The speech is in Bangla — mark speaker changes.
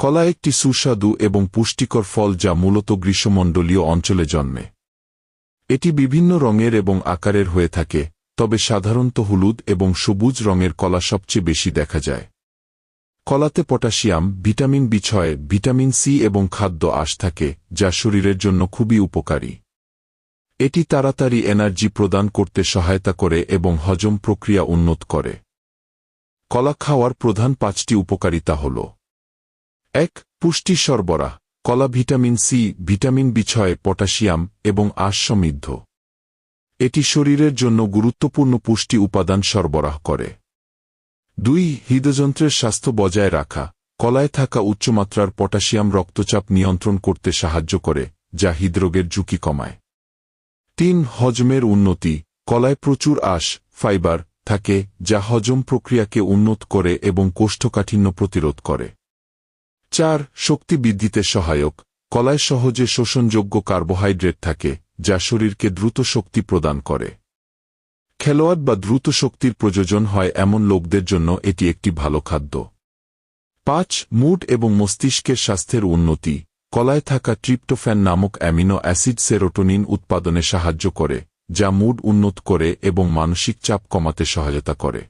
Speaker 1: কলা একটি সুস্বাদু এবং পুষ্টিকর ফল যা মূলত গ্রীষ্মমণ্ডলীয় অঞ্চলে জন্মে। এটি বিভিন্ন রঙের এবং আকারের হয়ে থাকে, তবে সাধারণত হলুদ এবং সবুজ রঙের কলা সবচেয়ে বেশি দেখা যায়। কলাতে পটাশিয়াম, ভিটামিন বি ছয়, ভিটামিন সি এবং খাদ্য আশ থাকে, যা শরীরের জন্য খুবই উপকারী। এটি তাড়াতাড়ি এনার্জি প্রদান করতে সহায়তা করে এবং হজম প্রক্রিয়া উন্নত করে। কলা খাওয়ার প্রধান পাঁচটি উপকারিতা হল এক, পুষ্টি সরবরাহ, কলা ভিটামিন সি, ভিটামিন বি ছয়, পটাশিয়াম এবং আঁশ সমৃদ্ধ। এটি শরীরের জন্য গুরুত্বপূর্ণ পুষ্টি উপাদান সরবরাহ করে। দুই, হৃদযন্ত্রের স্বাস্থ্য বজায় রাখা, কলায় থাকা উচ্চমাত্রার পটাশিয়াম রক্তচাপ নিয়ন্ত্রণ করতে সাহায্য করে, যা হৃদরোগের ঝুঁকি কমায়। তিন, হজমের উন্নতি, কলায় প্রচুর আঁশ, ফাইবার থাকে, যা হজম প্রক্রিয়াকে উন্নত করে এবং কোষ্ঠকাঠিন্য প্রতিরোধ করে। চার শক্তি বৃদ্ধিতে সহায়ক। কলায় সহজে শোষণযোগ্য কার্বোহাইড্রেট থাকে, যা শরীরকে দ্রুত শক্তি প্রদান করে। খেলোয়াড় বা দ্রুত শক্তির প্রয়োজন হয় এমন লোকদের জন্য এটি একটি ভালো খাদ্য। পাঁচ, মুড এবং মস্তিষ্কের স্বাস্থ্যের উন্নতি। কলায় থাকা ট্রিপ্টোফ্যান নামক অ্যামিনো অ্যাসিড সেরোটোনিন উৎপাদনে সাহায্য করে, যা মুড উন্নত করে এবং মানসিক চাপ কমাতে সহায়তা করে।